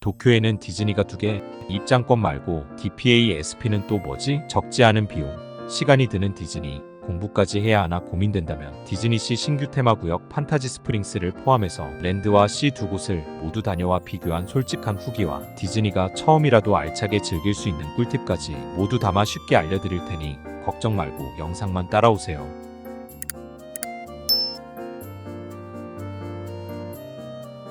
도쿄에는 디즈니가 두 개, 입장권 말고 DPA SP는 또 뭐지? 적지 않은 비용, 시간이 드는 디즈니, 공부까지 해야 하나 고민된다면 디즈니시 신규 테마구역 판타지 스프링스를 포함해서 랜드와 시두 곳을 모두 다녀와 비교한 솔직한 후기와 디즈니가 처음이라도 알차게 즐길 수 있는 꿀팁까지 모두 담아 쉽게 알려드릴 테니 걱정 말고 영상만 따라오세요.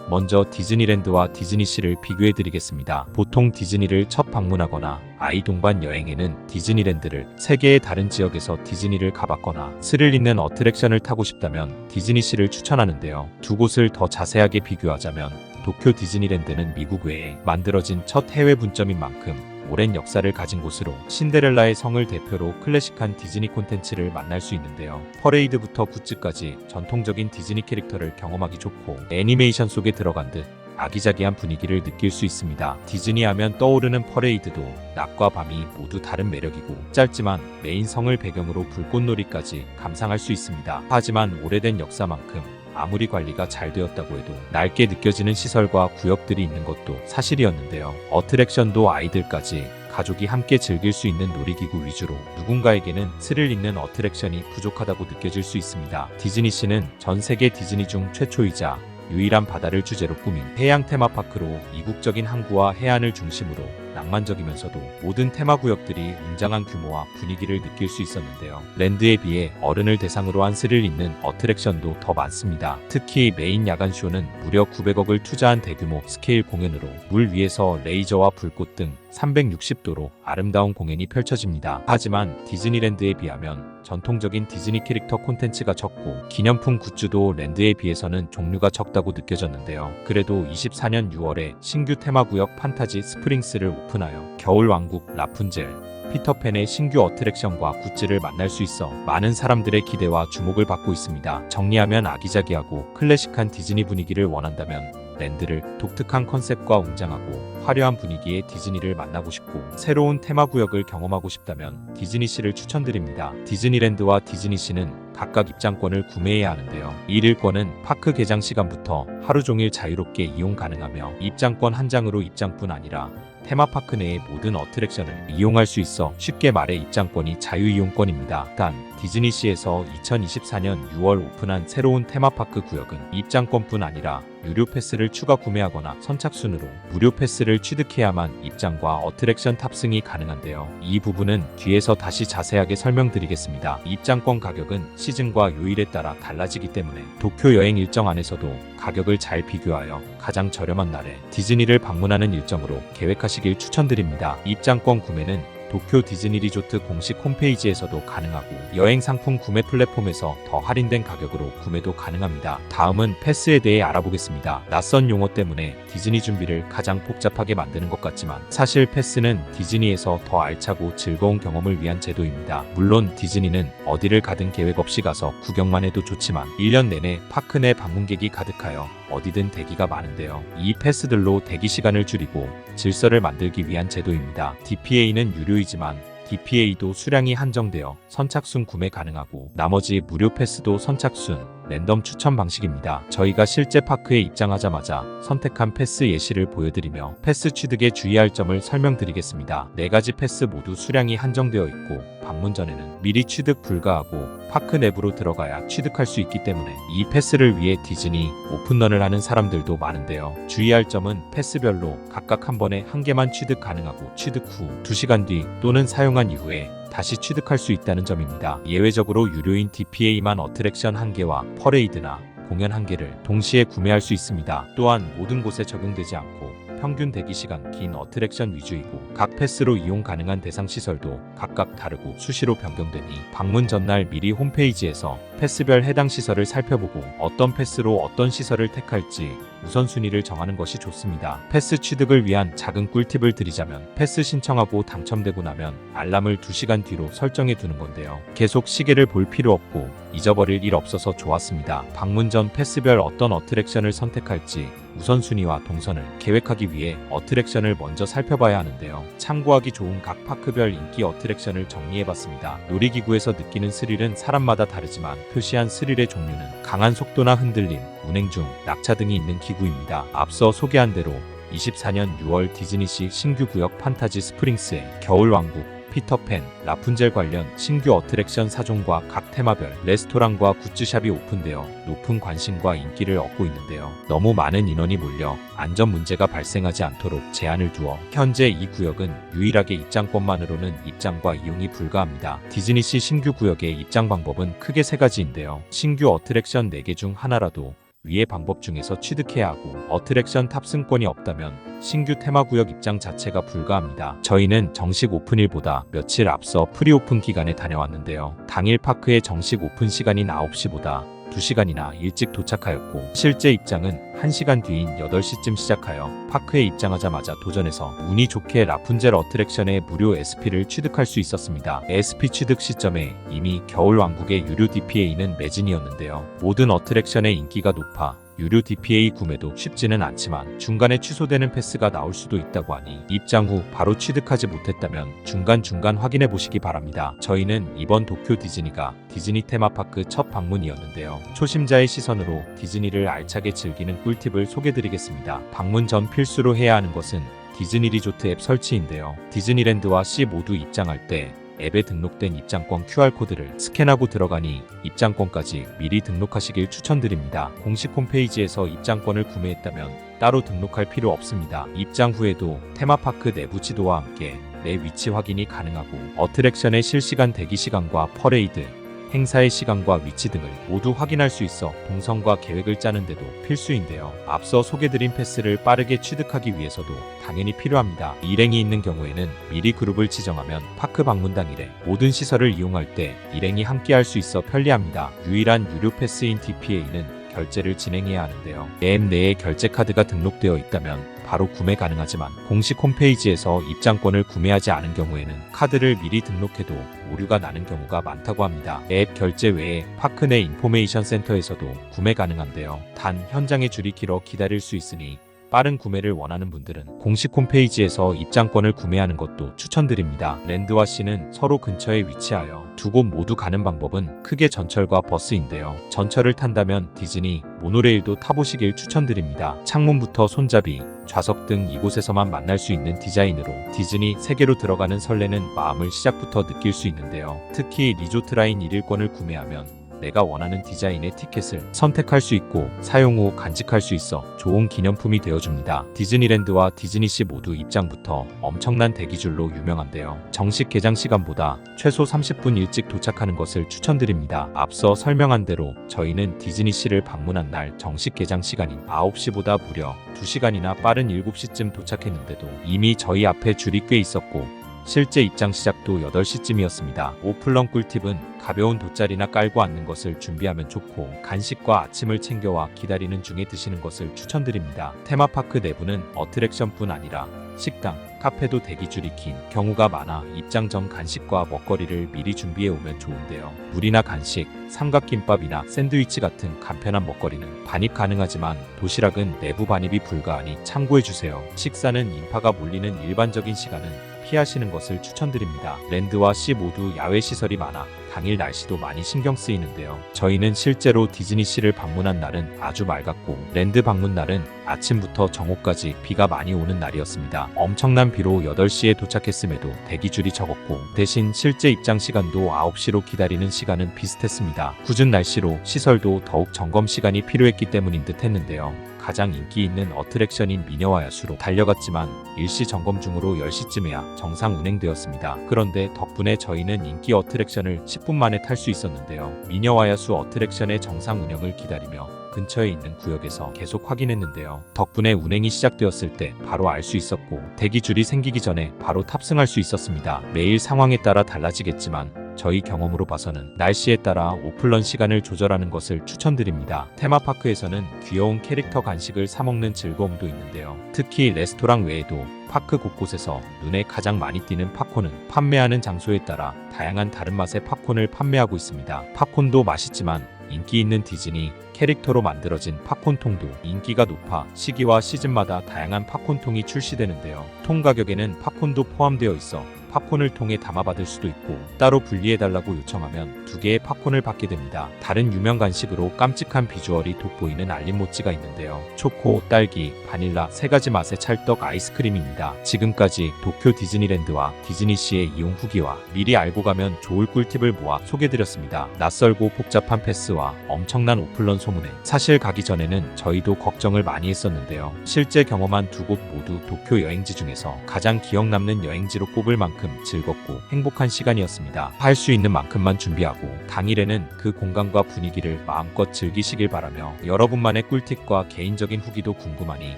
먼저 디즈니랜드와 디즈니시를 비교해 드리겠습니다. 보통 디즈니를 첫 방문하거나 아이 동반 여행에는 디즈니랜드를 세계의 다른 지역에서 디즈니를 가봤거나 스릴 있는 어트랙션을 타고 싶다면 디즈니시를 추천하는데요. 두 곳을 더 자세하게 비교하자면 도쿄 디즈니랜드는 미국 외에 만들어진 첫 해외 분점인 만큼 오랜 역사를 가진 곳으로 신데렐라의 성을 대표로 클래식한 디즈니 콘텐츠를 만날 수 있는데요. 퍼레이드부터 굿즈까지 전통적인 디즈니 캐릭터를 경험하기 좋고 애니메이션 속에 들어간 듯 아기자기한 분위기를 느낄 수 있습니다. 디즈니 하면 떠오르는 퍼레이드도 낮과 밤이 모두 다른 매력이고 짧지만 메인 성을 배경으로 불꽃놀이까지 감상할 수 있습니다. 하지만 오래된 역사만큼 아무리 관리가 잘 되었다고 해도 낡게 느껴지는 시설과 구역들이 있는 것도 사실이었는데요. 어트랙션도 아이들까지 가족이 함께 즐길 수 있는 놀이기구 위주로 누군가에게는 스릴 있는 어트랙션이 부족하다고 느껴질 수 있습니다. 디즈니시는 전 세계 디즈니 중 최초이자 유일한 바다를 주제로 꾸민 해양 테마파크로 이국적인 항구와 해안을 중심으로 낭만적이면서도 모든 테마 구역들이 웅장한 규모와 분위기를 느낄 수 있었는데요. 랜드에 비해 어른을 대상으로 한 스릴 있는 어트랙션도 더 많습니다. 특히 메인 야간 쇼는 무려 900억을 투자한 대규모 스케일 공연으로 물 위에서 레이저와 불꽃 등 360도로 아름다운 공연이 펼쳐집니다. 하지만 디즈니랜드에 비하면 전통적인 디즈니 캐릭터 콘텐츠가 적고 기념품 굿즈도 랜드에 비해서는 종류가 적다고 느껴졌는데요. 그래도 24년 6월에 신규 테마구역 판타지 스프링스를 오픈하여 겨울왕국 라푼젤 피터팬의 신규 어트랙션과 굿즈를 만날 수 있어 많은 사람들의 기대와 주목을 받고 있습니다. 정리하면 아기자기하고 클래식한 디즈니 분위기를 원한다면 랜드를 독특한 컨셉과 웅장하고 화려한 분위기의 디즈니를 만나고 싶고 새로운 테마 구역을 경험하고 싶다면 디즈니시를 추천드립니다. 디즈니랜드와 디즈니시는 각각 입장권을 구매해야 하는데요. 1일권은 파크 개장 시간부터 하루 종일 자유롭게 이용 가능하며 입장권 한 장으로 입장뿐 아니라 테마파크 내의 모든 어트랙션을 이용할 수 있어 쉽게 말해 입장권이 자유이용권입니다. 단 디즈니시에서 2024년 6월 오픈한 새로운 테마파크 구역은 입장권뿐 아니라 유료 패스를 추가 구매하거나 선착순으로 무료 패스를 취득해야만 입장과 어트랙션 탑승이 가능한데요. 이 부분은 뒤에서 다시 자세하게 설명드리겠습니다. 입장권 가격은 시즌과 요일에 따라 달라지기 때문에 도쿄 여행 일정 안에서도 가격을 잘 비교하여 가장 저렴한 날에 디즈니를 방문하는 일정으로 계획하시길 추천드립니다. 입장권 구매는 도쿄 디즈니 리조트 공식 홈페이지에서도 가능하고 여행 상품 구매 플랫폼에서 더 할인된 가격으로 구매도 가능합니다. 다음은 패스에 대해 알아보겠습니다. 낯선 용어 때문에 디즈니 준비를 가장 복잡하게 만드는 것 같지만 사실 패스는 디즈니에서 더 알차고 즐거운 경험을 위한 제도입니다. 물론 디즈니는 어디를 가든 계획 없이 가서 구경만 해도 좋지만 1년 내내 파크 내 방문객이 가득하여 어디든 대기가 많은데요. 이 패스들로 대기 시간을 줄이고 질서를 만들기 위한 제도입니다. DPA는 유료이지만 DPA도 수량이 한정되어 선착순 구매 가능하고 나머지 무료 패스도 선착순, 랜덤 추천 방식입니다. 저희가 실제 파크에 입장하자마자 선택한 패스 예시를 보여드리며 패스 취득에 주의할 점을 설명드리겠습니다. 네 가지 패스 모두 수량이 한정되어 있고 방문 전에는 미리 취득 불가하고 파크 내부로 들어가야 취득할 수 있기 때문에 이 패스를 위해 디즈니 오픈런을 하는 사람들도 많은데요. 주의할 점은 패스별로 각각 한 번에 한 개만 취득 가능하고 취득 후 2시간 뒤 또는 사용한 이후에 다시 취득할 수 있다는 점입니다. 예외적으로 유료인 DPA만 어트랙션 한 개와 퍼레이드나 공연 한 개를 동시에 구매할 수 있습니다. 또한 모든 곳에 적용되지 않고 평균 대기 시간 긴 어트랙션 위주이고 각 패스로 이용 가능한 대상 시설도 각각 다르고 수시로 변경되니 방문 전날 미리 홈페이지에서 패스별 해당 시설을 살펴보고 어떤 패스로 어떤 시설을 택할지 우선순위를 정하는 것이 좋습니다. 패스 취득을 위한 작은 꿀팁을 드리자면 패스 신청하고 당첨되고 나면 알람을 2시간 뒤로 설정해 두는 건데요. 계속 시계를 볼 필요 없고 잊어버릴 일 없어서 좋았습니다. 방문 전 패스별 어떤 어트랙션을 선택할지 우선순위와 동선을 계획하기 위해 어트랙션을 먼저 살펴봐야 하는데요. 참고하기 좋은 각 파크별 인기 어트랙션을 정리해봤습니다. 놀이기구에서 느끼는 스릴은 사람마다 다르지만 표시한 스릴의 종류는 강한 속도나 흔들림, 운행 중, 낙차 등이 있는 기구입니다. 앞서 소개한 대로 24년 6월 디즈니시 신규 구역 판타지 스프링스의 겨울왕국 피터팬, 라푼젤 관련 신규 어트랙션 사종과 각 테마별 레스토랑과 굿즈샵이 오픈되어 높은 관심과 인기를 얻고 있는데요. 너무 많은 인원이 몰려 안전 문제가 발생하지 않도록 제한을 두어 현재 이 구역은 유일하게 입장권만으로는 입장과 이용이 불가합니다. 디즈니시 신규 구역의 입장 방법은 크게 세 가지인데요. 신규 어트랙션 4개 중 하나라도 위의 방법 중에서 취득해야 하고 어트랙션 탑승권이 없다면 신규 테마구역 입장 자체가 불가합니다. 저희는 정식 오픈일보다 며칠 앞서 프리오픈 기간에 다녀왔는데요. 당일 파크의 정식 오픈 시간인 9시보다 2시간이나 일찍 도착하였고 실제 입장은 1시간 뒤인 8시쯤 시작하여 파크에 입장하자마자 도전해서 운이 좋게 라푼젤 어트랙션의 무료 SP를 취득할 수 있었습니다. SP 취득 시점에 이미 겨울왕국의 유료 DPA는 매진이었는데요. 모든 어트랙션의 인기가 높아 유료 DPA 구매도 쉽지는 않지만 중간에 취소되는 패스가 나올 수도 있다고 하니 입장 후 바로 취득하지 못했다면 중간중간 확인해 보시기 바랍니다. 저희는 이번 도쿄 디즈니가 디즈니 테마파크 첫 방문이었는데요. 초심자의 시선으로 디즈니를 알차게 즐기는 꿀팁을 소개드리겠습니다. 방문 전 필수로 해야 하는 것은 디즈니 리조트 앱 설치인데요. 디즈니랜드와 C 모두 입장할 때 앱에 등록된 입장권 QR코드를 스캔하고 들어가니 입장권까지 미리 등록하시길 추천드립니다. 공식 홈페이지에서 입장권을 구매했다면 따로 등록할 필요 없습니다. 입장 후에도 테마파크 내부 지도와 함께 내 위치 확인이 가능하고 어트랙션의 실시간 대기 시간과 퍼레이드, 행사의 시간과 위치 등을 모두 확인할 수 있어 동선과 계획을 짜는데도 필수인데요. 앞서 소개드린 패스를 빠르게 취득하기 위해서도 당연히 필요합니다. 일행이 있는 경우에는 미리 그룹을 지정하면 파크 방문 당일에 모든 시설을 이용할 때 일행이 함께 할 수 있어 편리합니다. 유일한 유료 패스인 DPA는 결제를 진행해야 하는데요. 앱 내에 결제 카드가 등록되어 있다면 바로 구매 가능하지만 공식 홈페이지에서 입장권을 구매하지 않은 경우에는 카드를 미리 등록해도 오류가 나는 경우가 많다고 합니다. 앱 결제 외에 파크 내 인포메이션 센터에서도 구매 가능한데요. 단 현장에 줄이 길어 기다릴 수 있으니 빠른 구매를 원하는 분들은 공식 홈페이지에서 입장권을 구매하는 것도 추천드립니다. 랜드와 C는 서로 근처에 위치하여 두 곳 모두 가는 방법은 크게 전철과 버스인데요. 전철을 탄다면 디즈니, 모노레일도 타보시길 추천드립니다. 창문부터 손잡이, 좌석 등 이곳에서만 만날 수 있는 디자인으로 디즈니 세계로 들어가는 설레는 마음을 시작부터 느낄 수 있는데요. 특히 리조트 라인 1일권을 구매하면 내가 원하는 디자인의 티켓을 선택할 수 있고 사용 후 간직할 수 있어 좋은 기념품이 되어줍니다. 디즈니랜드와 디즈니시 모두 입장부터 엄청난 대기줄로 유명한데요. 정식 개장 시간보다 최소 30분 일찍 도착하는 것을 추천드립니다. 앞서 설명한 대로 저희는 디즈니시를 방문한 날 정식 개장 시간인 9시보다 무려 2시간이나 빠른 7시쯤 도착했는데도 이미 저희 앞에 줄이 꽤 있었고 실제 입장 시작도 8시쯤이었습니다. 오플런 꿀팁은 가벼운 돗자리나 깔고 앉는 것을 준비하면 좋고 간식과 아침을 챙겨와 기다리는 중에 드시는 것을 추천드립니다. 테마파크 내부는 어트랙션뿐 아니라 식당, 카페도 대기줄이 긴 경우가 많아 입장 전 간식과 먹거리를 미리 준비해 오면 좋은데요. 물이나 간식, 삼각김밥이나 샌드위치 같은 간편한 먹거리는 반입 가능하지만 도시락은 내부 반입이 불가하니 참고해 주세요. 식사는 인파가 몰리는 일반적인 시간은 피하시는 것을 추천드립니다. 랜드와 C 모두 야외 시설이 많아 당일 날씨도 많이 신경 쓰이는데요. 저희는 실제로 디즈니시를 방문한 날은 아주 맑았고 랜드 방문 날은 아침부터 정오까지 비가 많이 오는 날이었습니다. 엄청난 비로 8시에 도착했음에도 대기줄이 적었고 대신 실제 입장 시간도 9시로 기다리는 시간은 비슷했습니다. 굳은 날씨로 시설도 더욱 점검 시간이 필요했기 때문인 듯 했는데요. 가장 인기 있는 어트랙션인 미녀와 야수로 달려갔지만 일시 점검 중으로 10시쯤에야 정상 운행되었습니다. 그런데 덕분에 저희는 인기 어트랙션을 10분 만에 탈 수 있었는데요. 미녀와 야수 어트랙션의 정상 운영을 기다리며 근처에 있는 구역에서 계속 확인했는데요. 덕분에 운행이 시작되었을 때 바로 알 수 있었고 대기줄이 생기기 전에 바로 탑승할 수 있었습니다. 매일 상황에 따라 달라지겠지만 저희 경험으로 봐서는 날씨에 따라 오플런 시간을 조절하는 것을 추천드립니다. 테마파크에서는 귀여운 캐릭터 간식을 사먹는 즐거움도 있는데요. 특히 레스토랑 외에도 파크 곳곳에서 눈에 가장 많이 띄는 팝콘은 판매하는 장소에 따라 다양한 다른 맛의 팝콘을 판매하고 있습니다. 팝콘도 맛있지만 인기 있는 디즈니 캐릭터로 만들어진 팝콘통도 인기가 높아 시기와 시즌마다 다양한 팝콘통이 출시되는데요. 통 가격에는 팝콘도 포함되어 있어 팝콘을 통해 담아받을 수도 있고 따로 분리해달라고 요청하면 두 개의 팝콘을 받게 됩니다. 다른 유명 간식으로 깜찍한 비주얼이 돋보이는 알림모찌가 있는데요. 초코, 딸기, 바닐라 세 가지 맛의 찰떡 아이스크림입니다. 지금까지 도쿄 디즈니랜드와 디즈니시의 이용 후기와 미리 알고 가면 좋을 꿀팁을 모아 소개드렸습니다. 낯설고 복잡한 패스와 엄청난 오플런 소문에 사실 가기 전에는 저희도 걱정을 많이 했었는데요. 실제 경험한 두 곳 모두 도쿄 여행지 중에서 가장 기억 남는 여행지로 꼽을 만큼 즐겁고 행복한 시간이었습니다. 할 수 있는 만큼만 준비하고 당일에는 그 공간과 분위기를 마음껏 즐기시길 바라며 여러분만의 꿀팁과 개인적인 후기도 궁금하니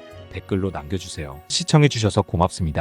댓글로 남겨주세요. 시청해주셔서 고맙습니다.